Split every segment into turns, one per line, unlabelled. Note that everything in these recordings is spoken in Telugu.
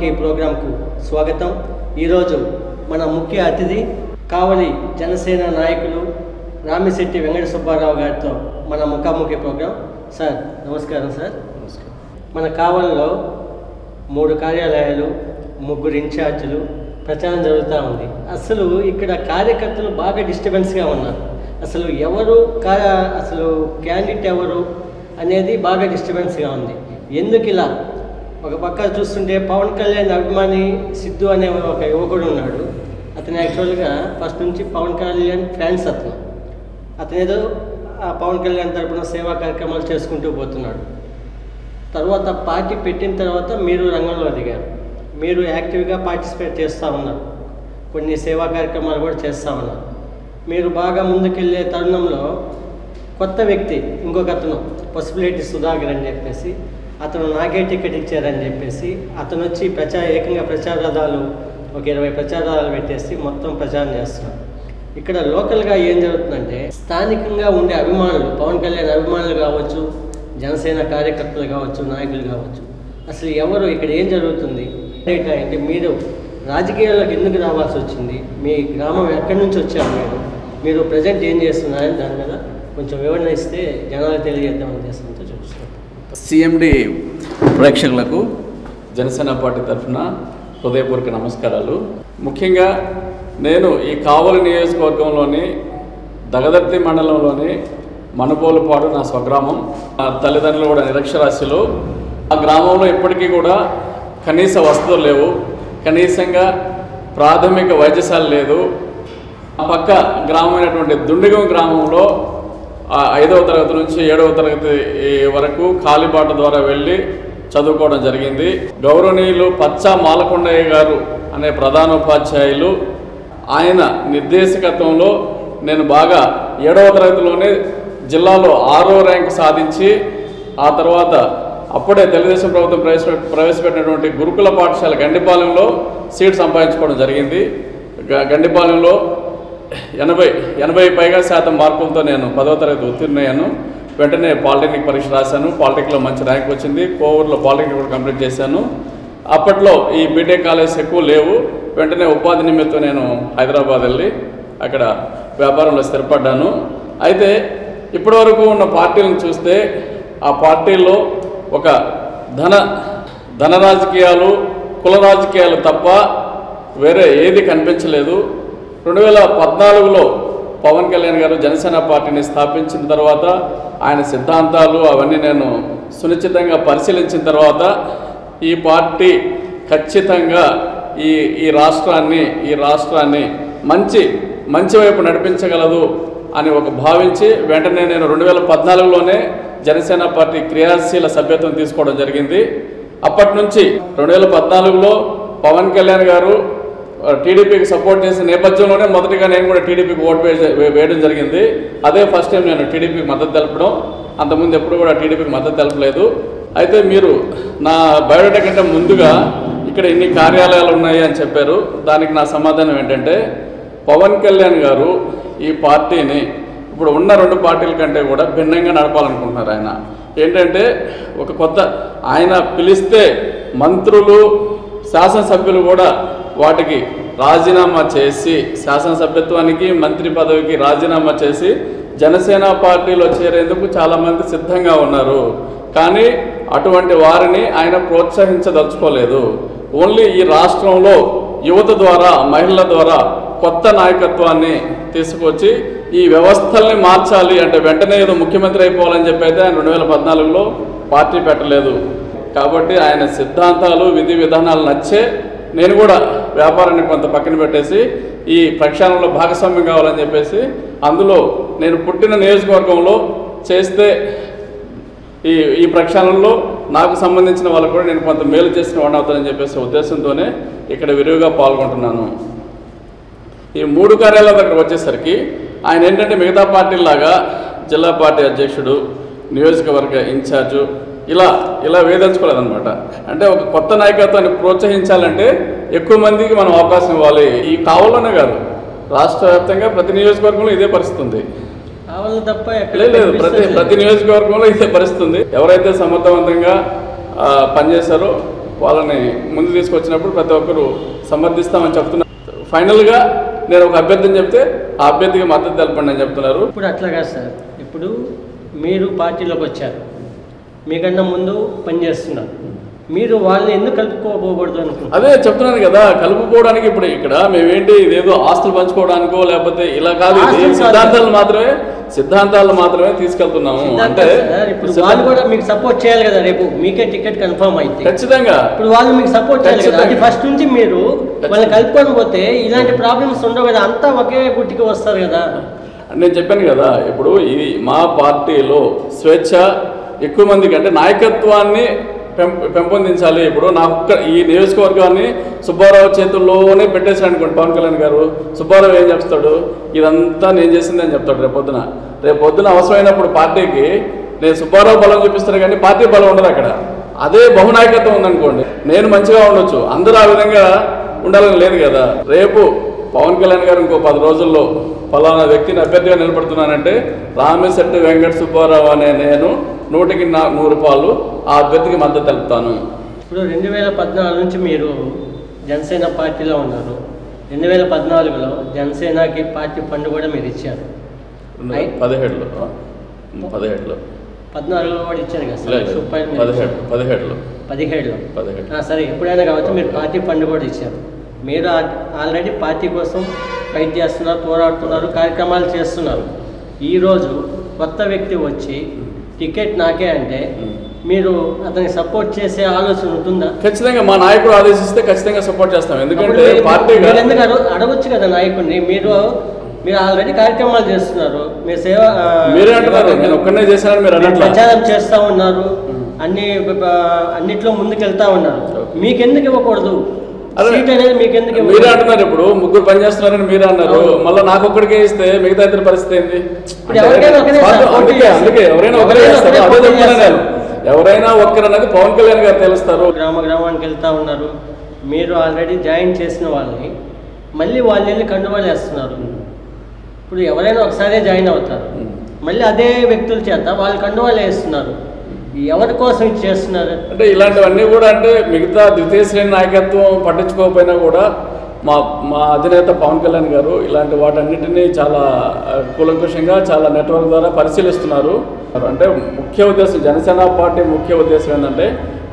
ముఖాముఖి ప్రోగ్రాంకు స్వాగతం. ఈరోజు మన ముఖ్య అతిథి కావలి జనసేన నాయకులు రామిశెట్టి వెంకట సుబ్బారావు గారితో మన ముఖాముఖి ప్రోగ్రాం. సార్ నమస్కారం సార్. మన కావలిలో మూడు కార్యాలయాలు ముగ్గురు ఇన్ఛార్జీలు ప్రచారం జరుగుతూ ఉంది. అసలు ఇక్కడ కార్యకర్తలు బాగా డిస్టర్బెన్స్గా ఉన్నారు. అసలు ఎవరు కా అసలు క్యాండిడేట్ ఎవరు అనేది బాగా డిస్టర్బెన్స్గా ఉంది. ఎందుకు ఇలా ఒక పక్క చూస్తుంటే పవన్ కళ్యాణ్ అభిమాని సిద్ధు అనే ఒక యువకుడు ఉన్నాడు. అతను యాక్చువల్గా ఫస్ట్ నుంచి పవన్ కళ్యాణ్ ఫ్యాన్స్ అతను. అతను ఏదో ఆ పవన్ కళ్యాణ్ తరపున సేవా కార్యక్రమాలు చేసుకుంటూ పోతున్నాడు. తర్వాత పార్టీ పెట్టిన తర్వాత మీరు రంగంలో దిగారు. మీరు యాక్టివ్గా పార్టిసిపేట్ చేస్తూ ఉన్నారు. కొన్ని సేవా కార్యక్రమాలు కూడా చేస్తూ ఉన్నారు. మీరు బాగా ముందుకెళ్ళే తరుణంలో కొత్త వ్యక్తి ఇంకొక అతను పసుపులేటి సుధాకర్ అని చెప్పేసి అతను నాకే టికెట్ ఇచ్చారని చెప్పేసి అతను వచ్చి ప్రచార ఏకంగా ప్రచారదాలు ఒక ఇరవై ప్రచారాలు పెట్టేసి మొత్తం ప్రచారం చేస్తున్నాడు. ఇక్కడ లోకల్గా ఏం జరుగుతుందంటే స్థానికంగా ఉండే అభిమానులు పవన్ కళ్యాణ్ అభిమానులు కావచ్చు జనసేన కార్యకర్తలు కావచ్చు నాయకులు కావచ్చు అసలు ఎవరు ఇక్కడ ఏం జరుగుతుంది? అంటే మీరు రాజకీయాల్లోకి ఎందుకు రావాల్సి వచ్చింది? మీ గ్రామం ఎక్కడి నుంచి వచ్చారు మీరు? మీరు ప్రజెంట్ ఏం చేస్తున్నారని దాని మీద కొంచెం వివరణ ఇస్తే జనాలు తెలియజేద్దాం ఉద్దేశంతో చూస్తున్నాం.
సిఎండి ప్రేక్షకులకు జనసేన పార్టీ తరఫున హృదయపూర్వక నమస్కారాలు. ముఖ్యంగా నేను ఈ కావలి నియోజకవర్గంలోని దగదర్తి మండలంలోని మనుబోలుపాడు నా స్వగ్రామం. నా తల్లిదండ్రులు కూడా నిరక్షరాస్యులు. ఆ గ్రామంలో ఇప్పటికీ కూడా కనీస వసతులు లేవు. కనీసంగా ప్రాథమిక వైద్యశాల లేదు. ఆ పక్క గ్రామమైనటువంటి దుండిగం గ్రామంలో ఐదవ తరగతి నుంచి ఏడవ తరగతి వరకు కాలిబాట ద్వారా వెళ్ళి చదువుకోవడం జరిగింది. గౌరవనీయులు పచ్చా మాలకొండయ్య గారు అనే ప్రధానోపాధ్యాయులు ఆయన నిర్దేశకత్వంలో నేను బాగా ఏడవ తరగతిలోనే జిల్లాలో ఆరో ర్యాంక్ సాధించి ఆ తర్వాత అప్పుడే తెలుగుదేశం ప్రభుత్వం ప్రవేశ ప్రవేశపెట్టినటువంటి గురుకుల పాఠశాల గండిపాలెంలో సీట్ సంపాదించుకోవడం జరిగింది. గ- గండిపాలెంలో ఎనభై ఎనభై పైగా శాతం మార్కులతో నేను పదో తరగతి ఉత్తీర్ణయ్యాను వెంటనే పాలిటెక్నిక్ పరీక్ష రాశాను. పాలిటెక్లో మంచి ర్యాంక్ వచ్చింది. కోవూరులో పాలిటెక్నిక్ కూడా కంప్లీట్ చేశాను. అప్పట్లో ఈ బీటెక్ కాలేజ్ ఎక్కువ లేవు. వెంటనే ఉపాధి నిమిత్తం నేను హైదరాబాద్ వెళ్ళి అక్కడ వ్యాపారంలో స్థిరపడ్డాను. అయితే ఇప్పటివరకు ఉన్న పార్టీలను చూస్తే ఆ పార్టీల్లో ఒక ధన ధన రాజకీయాలు కుల రాజకీయాలు తప్ప వేరే ఏది కనిపించలేదు. రెండు వేల పద్నాలుగులో పవన్ కళ్యాణ్ గారు జనసేన పార్టీని స్థాపించిన తర్వాత ఆయన సిద్ధాంతాలు అవన్నీ నేను సునిశ్చితంగా పరిశీలించిన తర్వాత ఈ పార్టీ ఖచ్చితంగా ఈ ఈ రాష్ట్రాన్ని ఈ రాష్ట్రాన్ని మంచి మంచి వైపు నడిపించగలదు అని ఒక భావించి వెంటనే నేను రెండు వేల పద్నాలుగులోనే జనసేన పార్టీ క్రియాశీల సభ్యత్వం తీసుకోవడం జరిగింది. అప్పటి నుంచి రెండు వేల పద్నాలుగులో పవన్ కళ్యాణ్ గారు టీడీపీకి సపోర్ట్ చేసిన నేపథ్యంలోనే మొదటిగా నేను కూడా టీడీపీకి ఓటు వేయడం జరిగింది. అదే ఫస్ట్ టైం నేను టీడీపీకి మద్దతు తెలపడం. అంతకుముందు ఎప్పుడు కూడా టీడీపీకి మద్దతు తెలపలేదు. అయితే మీరు నా బయోడేటా కంటే ముందుగా ఇక్కడ ఇన్ని కార్యాలయాలు ఉన్నాయి అని చెప్పారు. దానికి నా సమాధానం ఏంటంటే పవన్ కళ్యాణ్ గారు ఈ పార్టీని ఇప్పుడు ఉన్న రెండు పార్టీల కంటే కూడా భిన్నంగా నడపాలనుకుంటున్నారు ఆయన. ఏంటంటే ఒక కొత్త ఆయన పిలిస్తే మంత్రులు శాసనసభ్యులు కూడా వాటికి రాజీనామా చేసి శాసనసభ్యత్వానికి మంత్రి పదవికి రాజీనామా చేసి జనసేన పార్టీలో చేరేందుకు చాలామంది సిద్ధంగా ఉన్నారు. కానీ అటువంటి వారిని ఆయన ప్రోత్సహించదలుచుకోలేదు. ఓన్లీ ఈ రాష్ట్రంలో యువత ద్వారా మహిళల ద్వారా కొత్త నాయకత్వాన్ని తీసుకొచ్చి ఈ వ్యవస్థల్ని మార్చాలి అంటే వెంటనే ఏదో ముఖ్యమంత్రి అయిపోవాలని చెప్పి అయితే ఆయన రెండు వేల పద్నాలుగులో పార్టీ పెట్టలేదు. కాబట్టి ఆయన సిద్ధాంతాలు విధి విధానాలు నచ్చే నేను కూడా వ్యాపారాన్ని కొంత పక్కన పెట్టేసి ఈ ప్రక్షాళనలో భాగస్వామ్యం కావాలని చెప్పేసి అందులో నేను పుట్టిన నియోజకవర్గంలో చేస్తే ఈ ఈ ప్రక్షాళనలో నాకు సంబంధించిన వాళ్ళకు కూడా నేను కొంత మేలు చేసిన వాడిని అవుతానని చెప్పేసి ఉద్దేశంతోనే ఇక్కడ విరివిగా పాల్గొంటున్నాను. ఈ మూడు కార్యాలయాల దగ్గర వచ్చేసరికి ఆయన ఏంటంటే మిగతా పార్టీలాగా జిల్లా పార్టీ అధ్యక్షుడు నియోజకవర్గ ఇన్ఛార్జు ఇలా ఇలా వేధించుకోలేదన్నమాట. అంటే ఒక కొత్త నాయకత్వాన్ని ప్రోత్సహించాలంటే ఎక్కువ మందికి మనం అవకాశం ఇవ్వాలి. ఈ కావాలనే కాదు. రాష్ట్ర వ్యాప్తంగా ప్రతి నియోజకవర్గంలో ఇదే పరిస్థితి ఉంది.
కావాలని తప్ప ఎక్కడ
లేదు ప్రతి. ప్రతి నియోజకవర్గంలో ఇదే పరిస్థితి ఉంది. ఎవరైతే సమర్థవంతంగా పనిచేశారో వాళ్ళని ముందు తీసుకొచ్చినప్పుడు ప్రతి ఒక్కరు సమర్థిస్తామని చెప్తున్నారు ఫైనల్గా నేను ఒక అభ్యర్థిని చెప్తే ఆ అభ్యర్థికి మద్దతు తెలపండి అని చెప్తున్నారు.
ఇప్పుడు అట్లా కాదు సార్. ఇప్పుడు మీరు పార్టీలోకి వచ్చారు. మీకన్నా ముందు పనిచేస్తున్నారు మీరు వాళ్ళని ఎందుకు కలుపుకోబోకూడదు అనుకుంటున్నారు?
అదే చెప్తున్నాను కదా కలుపుకోవడానికి ఇప్పుడు ఇక్కడ మేమేంటి ఇదేదో ఆస్తులు పంచుకోవడానికో లేకపోతే ఇలా కాదు. సిద్ధాంతాలు మాత్రమే సిద్ధాంతాలు మాత్రమే తీసుకెళ్తున్నాము. అంటే
ఇప్పుడు వాళ్ళు కూడా మీకు సపోర్ట్ చేయాలి కదా రేపు మీకే టికెట్ కన్ఫర్మ్ అయితే.
ఖచ్చితంగా.
ఇప్పుడు వాళ్ళు మీకు సపోర్ట్ చేయాలి కదా అది. ఫస్ట్ నుంచి మీరు వాళ్ళని కలుపుకొని పోతే ఇలాంటి ప్రాబ్లమ్స్ ఉండవు కదా అంతా ఒకే గుట్టికి వస్తారు కదా.
నేను చెప్పాను కదా ఇప్పుడు ఇది మా పార్టీలో స్వేచ్ఛ ఎక్కువ మందికి అంటే నాయకత్వాన్ని పెం పెంపొందించాలి. ఇప్పుడు నా ఒక్క ఈ నియోజకవర్గాన్ని సుబ్బారావు చేతుల్లోనే పెట్టేశాడు అనుకోండి పవన్ కళ్యాణ్ గారు. సుబ్బారావు ఏం చెప్తాడు? ఇదంతా నేను చేసింది అని చెప్తాడు రేపు పొద్దున. రేపు పొద్దున అవసరమైనప్పుడు పార్టీకి నేను సుబ్బారావు బలం చూపిస్తాను కానీ పార్టీ బలం ఉండదు అక్కడ. అదే బహునాయకత్వం ఉందనుకోండి. నేను మంచిగా ఉండొచ్చు. అందరూ ఆ విధంగా ఉండాలని లేదు కదా. రేపు పవన్ కళ్యాణ్ గారు ఇంకో పది రోజుల్లో ఫలానా వ్యక్తిని అభ్యర్థిగా నిలబడుతున్నానంటే రామశెట్టి వెంకట సుబ్బారావు అనే నేను నూటికి నా నూరు రూపాయలు ఆ అభ్యర్థికి మద్దతు తెలుపుతాను.
ఇప్పుడు రెండు వేల పద్నాలుగు నుంచి మీరు జనసేన పార్టీలో ఉన్నారు. రెండు వేల పద్నాలుగులో జనసేనకి పార్టీ ఫండ్ కూడా మీరు ఇచ్చారు.
పదిహేడులో? పదిహేడులో.
పద్నాలుగులో కూడా ఇచ్చారు కదా
పదిహేడు. పదిహేడులో.
పదిహేడులో.
పదిహేడు.
సరే ఎప్పుడైనా కావచ్చు మీరు పార్టీ ఫండ్ కూడా ఇచ్చారు. మీరు ఆల్రెడీ పార్టీ కోసం ఫైట్ చేస్తున్నారు పోరాడుతున్నారు కార్యక్రమాలు చేస్తున్నారు. ఈరోజు కొత్త వ్యక్తి వచ్చి టికెట్ నాకే అంటే మీరు అతనికి సపోర్ట్ చేసే ఆలోచన ఉంటుందా?
ఖచ్చితంగా మా నాయకుడు ఆదేశిస్తే ఖచ్చితంగా సపోర్ట్ చేస్తాం. ఎందుకంటే
ఎందుకు అడగ అడగొచ్చు కదా నాయకుడిని? మీరు మీరు ఆల్రెడీ కార్యక్రమాలు చేస్తున్నారు. మీ సేవ
మీరే అంటున్నారు. నేను ఒక్కనే చేశానని మీరు
ప్రచారం చేస్తా ఉన్నారు. అన్ని అన్నిట్లో ముందుకెళ్తా ఉన్నారు. మీకెందుకు ఇవ్వకూడదు?
మీరే అంటున్నారు ఇప్పుడు ముగ్గురు పని చేస్తున్నారని మీరే అన్నారు. మళ్ళీ నాకు ఒక్కడికే ఇస్తే మిగతా ఇద్దరు పరిస్థితి
పోటీ
అందుకే ఎవరైనా ఒకరే చేస్తారు. అదే నేను. ఎవరైనా ఒక్కరు అన్నది పవన్ కళ్యాణ్ గారు తెలుస్తారు.
గ్రామ గ్రామానికి వెళ్తా ఉన్నారు. మీరు ఆల్రెడీ జాయిన్ చేసిన వాళ్ళని మళ్ళీ వాళ్ళు వెళ్ళి కండువాలు వేస్తున్నారు. ఇప్పుడు ఎవరైనా ఒకసారే జాయిన్ అవుతారు. మళ్ళీ అదే వ్యక్తుల చేత వాళ్ళు కండువాలు వేస్తున్నారు. ఎవరి కోసం చేస్తున్నారు?
అంటే ఇలాంటివన్నీ కూడా అంటే మిగతా ద్వితీయ శ్రేణి నాయకత్వం పట్టించుకోకపోయినా కూడా మా మా అధినేత పవన్ కళ్యాణ్ గారు ఇలాంటి వాటన్నిటినీ చాలా కూలంకుషంగా చాలా నెట్వర్క్ ద్వారా పరిశీలిస్తున్నారు. అంటే ముఖ్య ఉద్దేశం జనసేన పార్టీ ముఖ్య ఉద్దేశం ఏంటంటే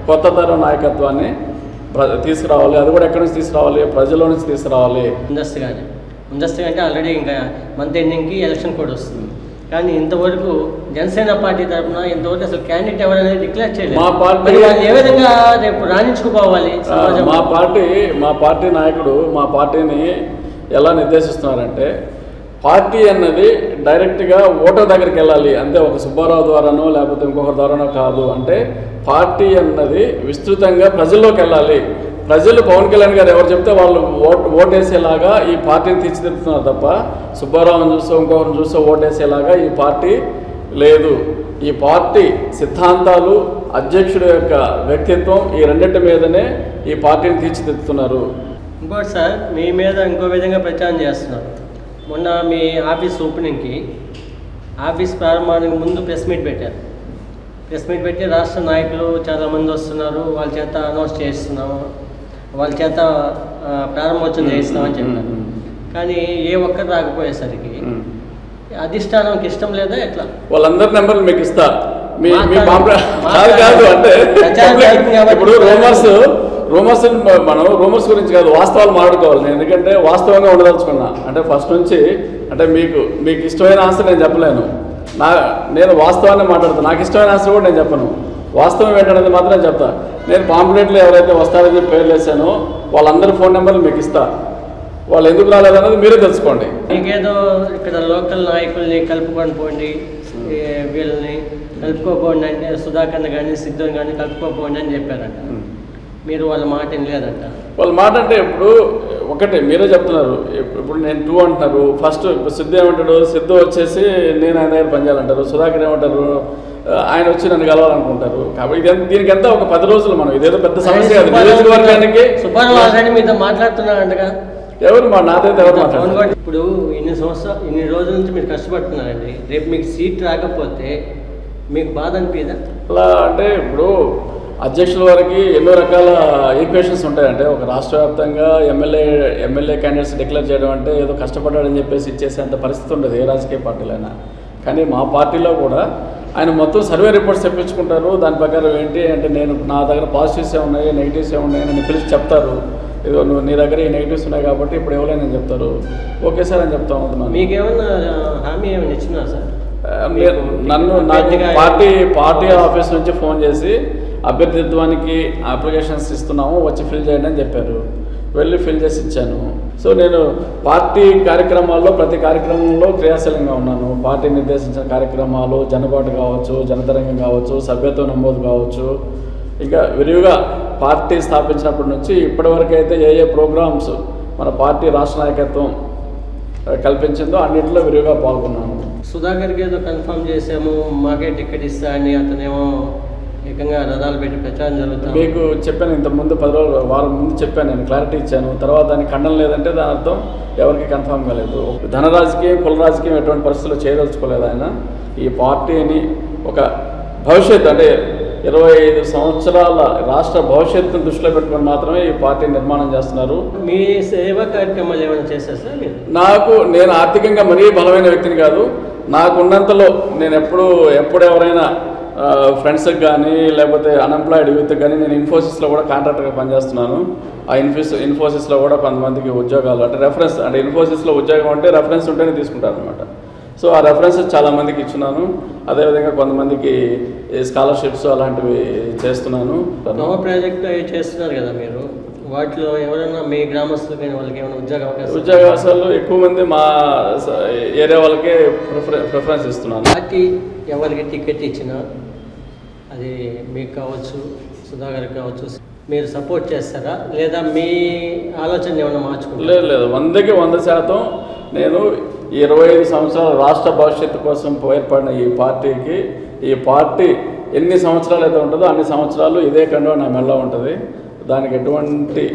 కొత్త తరం నాయకత్వాన్ని తీసుకురావాలి. అది కూడా ఎక్కడి నుంచి తీసుకురావాలి? ప్రజల నుంచి తీసుకురావాలి.
ముందస్తుగానే. ముందస్తుగా అంటే ఆల్రెడీ ఇంకా మంత్ ఎండింగ్కి ఎలక్షన్ కూడా వస్తుంది. కానీ ఇంతవరకు జనసేన పార్టీ తరఫున ఇంతవరకు అసలు క్యాండిడేట్ ఎవరనేది డిక్లేర్ చేయలేదు.
మా పార్టీ-
ఏ విధంగా రేపు సమాజంలో?
మా పార్టీ మా పార్టీ నాయకుడు మా పార్టీని ఎలా నిర్దేశిస్తున్నారంటే పార్టీ అన్నది డైరెక్ట్గా ఓటర్ దగ్గరికి వెళ్ళాలి. అంతే ఒక సుబ్బారావు ద్వారానో లేకపోతే ఇంకొకరి ద్వారానో కాదు. అంటే పార్టీ అన్నది విస్తృతంగా ప్రజల్లోకి వెళ్ళాలి. ప్రజలు పవన్ కళ్యాణ్ గారు ఎవరు చెప్తే వాళ్ళు ఓటు ఓటేసేలాగా ఈ పార్టీని తీర్చిదిద్దుతున్నారు తప్ప సుబ్బారావుని చూసో ఇంకొకరిని చూసో ఓటేసేలాగా ఈ పార్టీ లేదు. ఈ పార్టీ సిద్ధాంతాలు అధ్యక్షుడు యొక్క వ్యక్తిత్వం ఈ రెండింటి మీదనే ఈ పార్టీని తీర్చిదిద్దుతున్నారు.
ఇంకోటి సార్ మీ మీద ఇంకో విధంగా ప్రచారం చేస్తున్నారు మొన్న మీ ఆఫీస్ ఓపెనింగ్కి ఆఫీస్ ప్రారంభానికి ముందు ప్రెస్ మీట్ పెట్టారు. ప్రెస్ మీట్ పెట్టి రాష్ట్ర నాయకులు చాలామంది వస్తున్నారు వాళ్ళ చేత అనౌన్స్ చేస్తున్నాము. వాళ్ళ చేత ప్రారంభోత్సవం చేయిస్తామని చెప్పారు. కానీ ఏ ఒక్కరు రాకపోయేసరికి అధిష్టానంకి ఇష్టం లేదా ఎట్లా?
వాళ్ళందరి నెంబర్లు మీకు ఇస్తా. మీ కాదు. కాదు అంటే ఇప్పుడు రూమర్స్ రూమర్స్ మనం రూమర్స్ గురించి కాదు వాస్తవాలు మాట్లాడుకోవాలి. నేను ఎందుకంటే వాస్తవంగా ఉండదలుచుకున్నా. అంటే ఫస్ట్ నుంచి అంటే మీకు మీకు ఇష్టమైన ఆన్సర్ నేను చెప్పలేను. నా నేను వాస్తవాన్ని మాట్లాడతాను నాకు ఇష్టమైన ఆన్సర్ కూడా నేను చెప్పను. వాస్తవం ఏంటనేది మాత్రం చెప్తా. నేను పాంప్లెట్లు ఎవరైతే వస్తారని చెప్పి పేర్లు వేసానో వాళ్ళందరి ఫోన్ నెంబర్లు మీకు ఇస్తా. వాళ్ళు ఎందుకు రాలేదన్నది మీరే తెలుసుకోండి.
మీకేదో ఇక్కడ లోకల్ నాయకుల్ని కలుపుకొని పోండి వీళ్ళని కలుపుకోపోండి అంటే సుధాకర్ని కానీ సిద్ధుని కానీ కలుపుకోపోండి అని చెప్పారంట. మీరు వాళ్ళ మాట లేదంట
వాళ్ళ మాట అంటే ఇప్పుడు ఒకటే మీరే చెప్తున్నారు. ఇప్పు- ఇప్పుడు నేను టూ అంటున్నారు. ఫస్ట్ ఇప్పుడు సిద్ధు ఏమంటాడు? సిద్ధు వచ్చేసి నేను ఆయన దగ్గర పనిచేయాలంటారు. సుధాకర్ ఏమంటారు? ఆయన వచ్చి నన్ను కలవాలనుకుంటారు. కాబట్టి దీనికి ఎంత ఒక పది రోజులు మనం ఇదేదో పెద్ద సమస్య కాదు. నియోజకవర్గానికి
సుబ్బారావు మీతో మాట్లాడుతున్నారంటగా
ఎవరు మా నాదైతే ఎవరు
కూడా ఇప్పుడు ఇన్ని సంవత్సరాలు ఇన్ని రోజుల నుంచి మీరు కష్టపడుతున్నారండి. రేపు మీకు సీట్ రాకపోతే మీకు బాధ అనిపించదా
అలా అంటే ఇప్పుడు అధ్యక్షుల వారికి ఎన్నో రకాల ఈక్వేషన్స్ ఉంటాయంటే ఒక రాష్ట్ర వ్యాప్తంగా ఎమ్మెల్యే ఎమ్మెల్యే క్యాండిడేట్స్ డిక్లేర్ చేయడం అంటే ఏదో కష్టపడ్డాడని చెప్పేసి ఇచ్చేసేంత పరిస్థితి ఉండదు ఏ రాజకీయ పార్టీలైనా. కానీ మా పార్టీలో కూడా ఆయన మొత్తం సర్వే రిపోర్ట్స్ తెప్పించుకుంటారు. దాని ప్రకారం ఏంటి అంటే నేను నా దగ్గర పాజిటివ్స్ ఏ ఉన్నాయి నెగిటివ్స్ ఏ ఉన్నాయి అని పిలిచి చెప్తారు. ఇదిగో నువ్వు నీ దగ్గర ఈ నెగిటివ్స్ ఉన్నాయి కాబట్టి ఇప్పుడు ఇవ్వలేనని చెప్తారు. ఓకే సార్ అని చెప్తా ఉంటున్నాను
మీకేమన్నా హామీ ఏమైనా ఇచ్చినా సార్?
మీరు నన్ను నాకు పార్టీ పార్టీ ఆఫీస్ నుంచి ఫోన్ చేసి అభ్యర్థిత్వానికి అప్లికేషన్స్ ఇస్తున్నాము వచ్చి ఫిల్ చేయండి అని చెప్పారు. వెళ్ళి ఫిల్ చేసి ఇచ్చాను. సో నేను పార్టీ కార్యక్రమాల్లో ప్రతి కార్యక్రమంలో క్రియాశీలంగా ఉన్నాను. పార్టీ నిర్దేశించిన కార్యక్రమాలు జనబాటు కావచ్చు జనతరంగం కావచ్చు సభ్యత్వ నమోదు కావచ్చు. ఇంకా విరివిగా పార్టీ స్థాపించినప్పటి నుంచి ఇప్పటివరకు అయితే ఏ ఏ ప్రోగ్రామ్స్ మన పార్టీ రాష్ట్ర నాయకత్వం కల్పించిందో అన్నింటిలో విరివిగా పాల్గొన్నాను.
సుధాకర్కి ఏదో కన్ఫర్మ్ చేసాము మాకే టికెట్ ఇస్తా అని అతనేమో ఏకంగా రథాలు పెట్టి ప్రచారం జరుగుతాం.
మీకు చెప్పాను ఇంత ముందు పది రోజులు వారం ముందు చెప్పాను నేను క్లారిటీ ఇచ్చాను. తర్వాత దానికి ఖండన లేదంటే దాని అర్థం ఎవరికి కన్ఫర్మ్ కాలేదు. ధన రాజకీయం కుల రాజకీయం ఎటువంటి పరిస్థితుల్లో చేయదలుచుకోలేదు ఆయన. ఈ పార్టీని ఒక భవిష్యత్తు అంటే ఇరవై ఐదు సంవత్సరాల రాష్ట్ర భవిష్యత్తును దృష్టిలో పెట్టుకొని మాత్రమే ఈ పార్టీ నిర్మాణం చేస్తున్నారు.
మీ సేవా కార్యక్రమాలు ఏమైనా మీరు?
నాకు నేను ఆర్థికంగా మరీ బలమైన వ్యక్తిని కాదు. నాకున్నంతలో నేను ఎప్పుడు ఎప్పుడు ఎవరైనా ఫ్రెండ్స్కి కానీ లేకపోతే అన్ఎంప్లాయిడ్ యూత్ కానీ నేను ఇన్ఫోసిస్లో కూడా కాంట్రాక్టర్గా పనిచేస్తున్నాను. ఆ ఇన్ఫోసిస్ ఇన్ఫోసిస్లో కూడా కొంతమందికి ఉద్యోగాలు అంటే రెఫరెన్స్ అంటే ఇన్ఫోసిస్లో ఉద్యోగం అంటే రెఫరెన్స్ ఉంటేనే తీసుకుంటారు అనమాట సో ఆ రెఫరెన్సెస్ చాలామందికి ఇచ్చున్నాను. అదేవిధంగా కొంతమందికి స్కాలర్షిప్స్ అలాంటివి చేస్తున్నాను.
ప్రాజెక్ట్ అవి చేస్తున్నారు కదా మీరు? వాటిలో ఎవరైనా మీ గ్రామస్తులు కానీ వాళ్ళకి ఏమైనా ఉద్యోగ అవకాశం
ఉద్యోగాలు ఎక్కువ మంది మా ఏరియా వాళ్ళకే ప్రిఫరె ప్రిఫరెన్స్ ఇస్తున్నాను.
పార్టీ ఎవరికి టికెట్ ఇచ్చినా అది మీకు కావచ్చు సుధాకర్ కావచ్చు మీరు సపోర్ట్ చేస్తారా? లేదా మీ ఆలోచన ఏమైనా మార్చుకుంటారా?
లేదు లేదు. వందకి వంద శాతం నేను ఇరవై ఐదు సంవత్సరాల రాష్ట్ర భవిష్యత్తు కోసం ఏర్పడిన ఈ పార్టీకి ఈ పార్టీ ఎన్ని సంవత్సరాలు అయితే ఉంటుందో అన్ని సంవత్సరాలు ఇదే కండువ నా మెల్ల ఉంటుంది. దానికి ఎటువంటి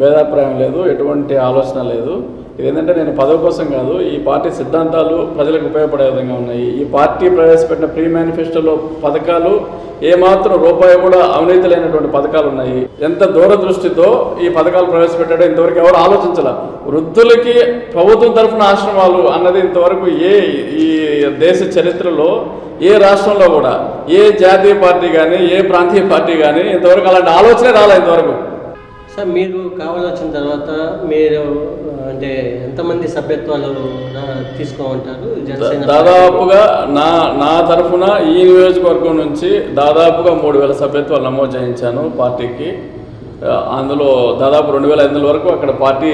భేదాభిప్రాయం లేదు ఎటువంటి ఆలోచన లేదు. ఇదేంటంటే నేను పదవి కోసం కాదు ఈ పార్టీ సిద్ధాంతాలు ప్రజలకు ఉపయోగపడే విధంగా ఉన్నాయి. ఈ పార్టీ ప్రవేశపెట్టిన ప్రీ మేనిఫెస్టోలో పథకాలు ఏమాత్రం రూపాయి కూడా అవినీతి లేనటువంటి పథకాలు ఉన్నాయి. ఎంత దూరదృష్టితో ఈ పథకాలు ప్రవేశపెట్టాడో ఇంతవరకు ఎవరు ఆలోచించాల. వృద్ధులకి ప్రభుత్వం తరఫున ఆశ్రమాలు అన్నది ఇంతవరకు ఏ ఈ దేశ చరిత్రలో ఏ రాష్ట్రంలో కూడా ఏ జాతీయ పార్టీ కానీ ఏ ప్రాంతీయ పార్టీ కానీ ఇంతవరకు అలాంటి ఆలోచనే రాలే ఇంతవరకు.
సార్ మీరు కావాల్సిన తర్వాత మీరు ఆ, అంటే ఎంతమంది సభ్యత్వాలు ఆ, తీసుకోమంటారు?
దాదాపుగా నా నా తరఫున ఈ నియోజకవర్గం నుంచి దాదాపుగా మూడు వేల సభ్యత్వాలు నమోదు చేయించాను పార్టీకి. ఆ, అందులో దాదాపు రెండు వేల ఐదు వరకు అక్కడ పార్టీ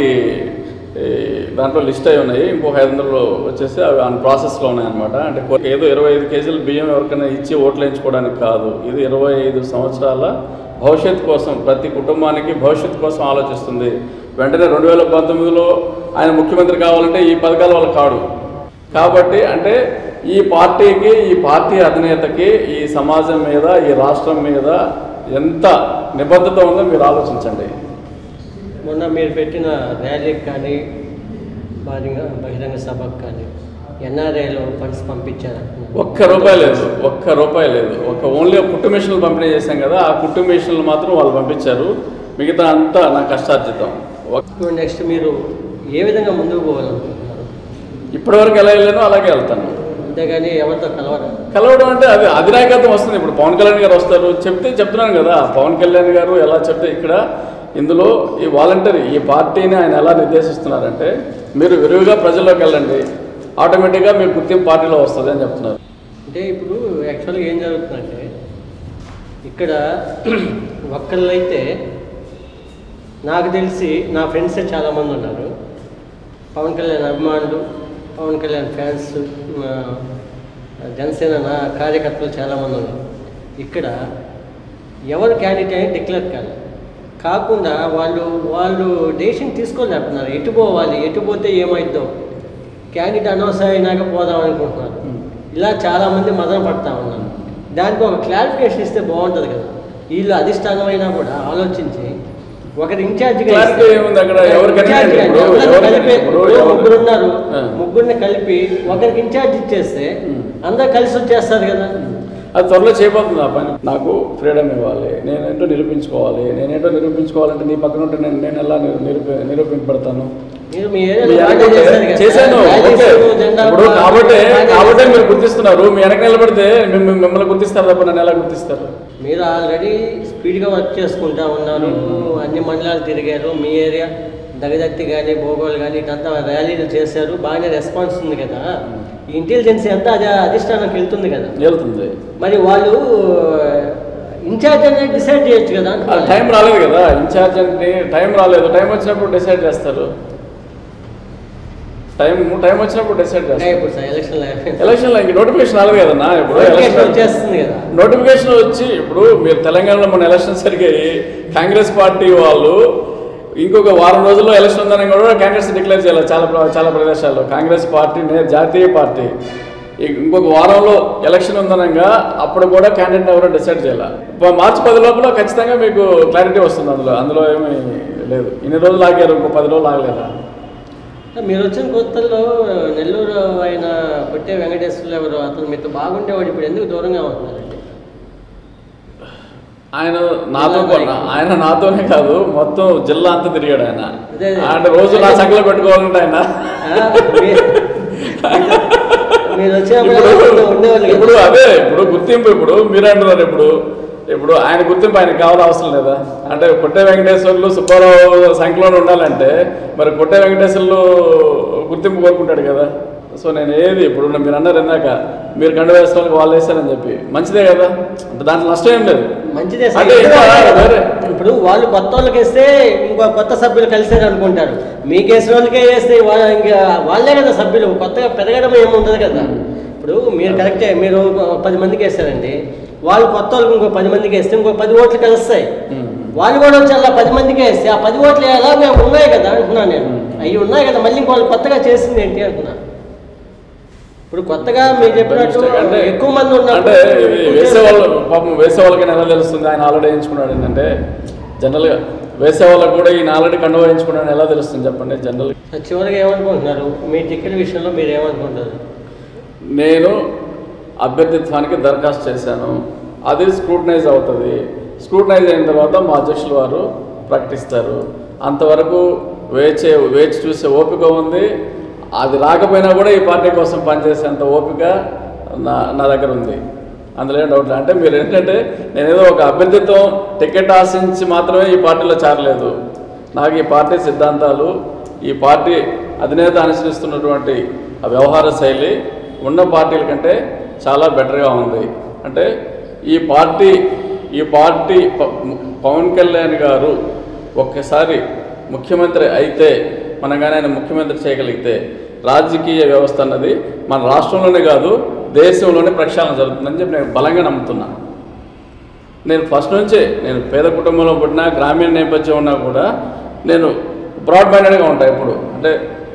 దాంట్లో లిస్ట్ అయి ఉన్నాయి. ఇంకొక ఐదు వందలు వచ్చేసి అవి ఆన్ ప్రాసెస్లో ఉన్నాయన్నమాట. అంటే ఏదో ఇరవై ఐదు కేజీలు బియ్యం ఎవరికైనా ఇచ్చి ఓట్లు వేయించుకోవడానికి కాదు. ఇది ఇరవై ఐదు సంవత్సరాల భవిష్యత్తు కోసం ప్రతి కుటుంబానికి భవిష్యత్తు కోసం ఆలోచిస్తుంది. వెంటనే రెండు వేల పంతొమ్మిదిలో ఆయన ముఖ్యమంత్రి కావాలంటే ఈ పథకాల వాళ్ళు కాడు. కాబట్టి అంటే ఈ పార్టీకి ఈ పార్టీ అధినేతకి ఈ సమాజం మీద ఈ రాష్ట్రం మీద ఎంత నిబద్ధత ఉందో మీరు ఆలోచించండి.
మొన్న మీరు పెట్టిన ర్యాలీకి కానీ బహిరంగ బహిరంగ సభకు కానీ ఎన్ఆర్ఐలో ఫండ్స్ పంపించారు.
ఒక్క రూపాయి లేదు ఒక్క రూపాయి లేదు. ఒక ఓన్లీ కుట్టు మిషన్లు పంపిణీ చేశాం కదా ఆ కుట్టు మిషన్లు మాత్రం వాళ్ళు పంపించారు. మిగతా అంతా నా కష్టార్జితం.
నెక్స్ట్ మీరు ఏ విధంగా ముందుకు పోవాలనుకుంటున్నారు?
ఇప్పటివరకు ఎలా వెళ్ళానో అలాగే వెళ్తాను.
అంతేగాని ఎవరితో కలవరా?
కలవడం అంటే అది అధినాయకత్వం వస్తుంది. ఇప్పుడు పవన్ కళ్యాణ్ గారు వస్తారు. చెప్తే చెప్తున్నాను కదా పవన్ కళ్యాణ్ గారు ఎలా చెప్తే ఇక్కడ ఇందులో ఈ వాలంటరీ ఈ పార్టీని ఆయన ఎలా నిర్దేశిస్తున్నారంటే మీరు విరివిగా ప్రజల్లోకి వెళ్ళండి. ఆటోమేటిక్గా మీరు గుర్తింపు పార్టీలో వస్తుంది అని చెప్తున్నారు.
అంటే ఇప్పుడు యాక్చువల్గా ఏం జరుగుతుందంటే ఇక్కడ ఒక్కళ్ళైతే నాకు తెలిసి నా ఫ్రెండ్సే చాలామంది ఉన్నారు. పవన్ కళ్యాణ్ అభిమానులు పవన్ కళ్యాణ్ ఫ్యాన్స్ జనసేన నా కార్యకర్తలు చాలామంది ఉన్నారు. ఇక్కడ ఎవరు క్యాండిడేట్ అని డిక్లేర్ కాదు. కాకుండా వాళ్ళు వాళ్ళు డెసిషన్ తీసుకోలేకపోతున్నారు ఎటు పోవాలి ఎటు పోతే ఏమైద్దో. క్యాండిడేట్ అనవసరం అయినాక పోదాం అనుకుంటున్నారు. ఇలా చాలామంది మదన పడతా ఉన్నారు. దానికి ఒక క్లారిఫికేషన్ ఇస్తే బాగుంటుంది కదా. వీళ్ళు అధిష్టానం అయినా కూడా ఆలోచించి ఒకరి ఇన్ఛార్జ్? ముగ్గురు ఉన్నారు. ముగ్గురిని కలిపి ఒకరికి ఇన్ఛార్జ్ ఇచ్చేస్తే. అందరు కలిసి వచ్చేస్తారు కదా.
అది త్వరలో చేయబోతుంది ఆ పని. నాకు ఫ్రీడమ్ ఇవ్వాలి. నేనేంటో నిరూపించుకోవాలి. నేనేంటో నిరూపించుకోవాలంటే నీ పక్కన ఉంటే నేను నేను ఎలా నిరూ- నిరూపి నిరూపింపబడతాను?
మీరు మీ
మీ
ఏరియాలో బాగానే
వెనక
చేశారు కదా.
చేశాను. ఇప్పుడు కాబట్టి కాబట్టి. మీరు గుర్తిస్తున్నారు. మీ వెనక నిలబడితే మిమ్మ- మిమ్మల్ని గుర్తిస్తారు తప్ప నన్ను ఎలా గుర్తిస్తారు?
మీరు ఆల్రెడీ స్పీడ్గా వర్క్ చేసుకుంటా ఉన్నారు. అన్ని మండలాలు తిరిగారు. మీ ఏరియా? దగదత్తి కానీ భోగోలు కానీ ఇటంతా ర్యాలీలు చేశారు. బాగానే రెస్పాన్స్ ఉంది కదా. ఈ ఇంటెలిజెన్సీ అంతా అదే అధిష్టానానికి వెళ్తుంది కదా.
వెళ్తుంది.
మరి వాళ్ళు ఇన్ఛార్జ్ అనేది డిసైడ్ చేయొచ్చు కదా.
టైం రాలేదు కదా. ఇన్ఛార్జ్ అంటే టైం రాలేదు. టైం వచ్చినప్పుడు డిసైడ్ చేస్తారు. టైం టైం వచ్చినప్పుడు డిసైడ్ చేస్తారు.
ఎలక్షన్
ఇంక నోటిఫికేషన్ రాలేదు కదన్నా ఇప్పుడు.
వచ్చేస్తుంది కదా.
నోటిఫికేషన్ వచ్చి ఇప్పుడు మీరు తెలంగాణలో మన ఎలక్షన్ జరిగాయి. కాంగ్రెస్ పార్టీ వాళ్ళు ఇంకొక వారం రోజుల్లో ఎలక్షన్ ఉందని కూడా కాంగ్రెస్ డిక్లేర్ చేయాలి. చాలా ప్ర- చాలా ప్రదేశాల్లో. కాంగ్రెస్ పార్టీ జాతీయ పార్టీ. ఇంకొక వారంలో ఎలక్షన్ ఉందనగా అప్పుడు కూడా క్యాండిడేట్ ఎవరో డిసైడ్ చేయాలి? మార్చి పది లోపల ఖచ్చితంగా మీకు క్లారిటీ వస్తుంది అందులో. అందులో ఏమీ లేదు. ఇన్ని రోజులు ఆగారు ఇంకో పది రోజులు ఆగలేదా?
మీరు వచ్చిన కొత్తల్లో నెల్లూరు ఆయన పుట్టే వెంకటేశ్వర్లు ఎవరు అతను మీతో బాగుండేవాడు ఇప్పుడు ఎందుకు దూరంగా ఉంటున్నారు?
ఆయన నాతో ఆయన నాతోనే కాదు మొత్తం జిల్లా అంతా తిరిగాడు ఆయన. ఆయన రోజు నా సంఖ్యలో పెట్టుకోవాలంటే ఆయన. ఇప్పుడు అదే ఇప్పుడు గుర్తింపు ఇప్పుడు మీరు అంటున్నారు ఇప్పుడు. ఇప్పుడు ఆయన గుర్తింపు ఆయనకు కావాల్సిన అవసరం లేదా? అంటే కొట్టే వెంకటేశ్వర్లు సుబ్బారావు సంఖ్యలో ఉండాలంటే మరి కొట్టే వెంకటేశ్వర్లు గుర్తింపు కోరుకుంటాడు కదా? సో నేను ఏది ఇప్పుడు మీరు అన్నారు ఇందాక మీరు కండు వేసుకోవాలి వాళ్ళు వేస్తారని చెప్పి. మంచిదే కదా? అంటే దాంట్లో నష్టం ఏం లేదు.
మంచిదే ఇప్పుడు వాళ్ళు కొత్త వాళ్ళకి వేస్తే ఇంకో కొత్త సభ్యులు కలిసారు అనుకుంటారు. మీకు వేసిన వాళ్ళకే వేస్తే ఇంకా వాళ్ళే కదా సభ్యులు. కొత్తగా పెరగడం ఏముండదు కదా. ఇప్పుడు మీరు కరెక్టే మీరు పది మందికి వేస్తారండి. వాళ్ళు కొత్త వాళ్ళకి ఇంకో పది మందికి వేస్తే ఇంకో పది ఓట్లు కలుస్తాయి. వాళ్ళు కూడా వచ్చి అలా పది మందికి వేస్తే ఆ పది ఓట్లు ఎలా మేము ఉన్నాయి కదా అంటున్నాను నేను. అవి ఉన్నాయి కదా. మళ్ళీ ఇంకో వాళ్ళు కొత్తగా చేసింది ఏంటి అంటున్నా. ఇప్పుడు కొత్తగా మీరు చెప్పినట్టు
అంటే
ఎక్కువ మంది
అంటే
ఉన్నప్పుడు
ఇది వేసే వాళ్ళు పాపం వేసే వాళ్ళకి ఎలా తెలుస్తుంది ఆయన ఆల్రెడీ వేయించుకున్నాడు. ఏంటంటే జనరల్గా వేసే వాళ్ళకి కూడా ఈయన ఆల్రెడీ కండువా వేయించుకున్నాడు ఎలా తెలుస్తుంది చెప్పండి జనరల్
చివరిగా ఏమనుకుంటున్నారు? మీ టికెట్ విషయంలో మీరు ఏమనుకుంటారు
నేను అభ్యర్థిత్వానికి దరఖాస్తు చేశాను. అది స్క్రూటనైజ్ అవుతుంది. స్క్రూటనైజ్ అయిన తర్వాత మా అధ్యక్షులు వారు ప్రకటిస్తారు. అంతవరకు వేచే వేచి చూసే ఓపిక ఉంది. అది రాకపోయినా కూడా ఈ పార్టీ కోసం పనిచేసేంత ఓపిక నా నా దగ్గర ఉంది. అందులో డౌట్ అంటే మీరు ఏంటంటే నేను ఏదో ఒక అభ్యర్థిత్వం టికెట్ ఆశించి మాత్రమే ఈ పార్టీలో చేరలేదు. నాకు ఈ పార్టీ సిద్ధాంతాలు ఈ పార్టీ అధినేత అనుసరిస్తున్నటువంటి వ్యవహార శైలి ఉన్న పార్టీల కంటే చాలా బెటర్గా ఉంది. అంటే ఈ పార్టీ ఈ పార్టీ ప- పవన్ కళ్యాణ్ గారు ఒక్కసారి ముఖ్యమంత్రి అయితే మనగానే కానీ ఆయన ముఖ్యమంత్రి చేయగలిగితే రాజకీయ వ్యవస్థ అన్నది మన రాష్ట్రంలోనే కాదు దేశంలోనే ప్రక్షాళన జరుగుతుందని చెప్పి నేను బలంగా నమ్ముతున్నాను నేను ఫస్ట్ నుంచే నేను పేద కుటుంబంలో పుట్టినా గ్రామీణ నేపథ్యం ఉన్నా కూడా నేను బ్రాడ్ మైండెడ్గా ఉంటాను ఇప్పుడు అంటే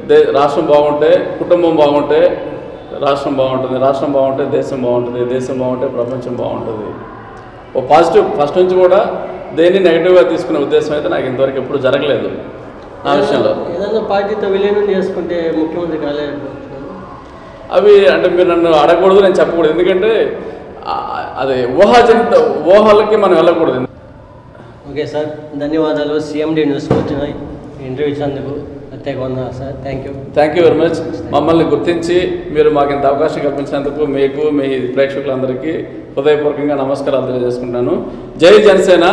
దే రాష్ట్రం బాగుంటే కుటుంబం బాగుంటే రాష్ట్రం బాగుంటుంది రాష్ట్రం బాగుంటే దేశం బాగుంటుంది దేశం బాగుంటే ప్రపంచం బాగుంటుంది. ఓ పాజిటివ్ ఫస్ట్ నుంచి కూడా దేన్ని నెగిటివ్గా తీసుకునే ఉద్దేశం అయితే నాకు ఇంతవరకు ఎప్పుడు జరగలేదు. విషయంలో
ఏదైనా పార్టీతో విలీనం చేసుకుంటే ముఖ్యమంత్రి
అవి అంటే మీరు నన్ను అడగకూడదు నేను చెప్పకూడదు. ఎందుకంటే అది ఊహాజనిత ఊహలకి మనం వెళ్ళకూడదు.
ఓకే సార్ ధన్యవాదాలు. సిఎండి న్యూస్కి వచ్చిన ఇంటర్వ్యూ ఇచ్చినందుకు ప్రత్యేక వందనాలు sir. Thank you
thank you very much మమ్మల్ని గుర్తించి మీరు మాకు ఇంత అవకాశం కల్పించినందుకు మీకు మీ ప్రేక్షకులందరికీ హృదయపూర్వకంగా నమస్కారాలు తెలియజేసుకుంటున్నాను. జై జనసేన.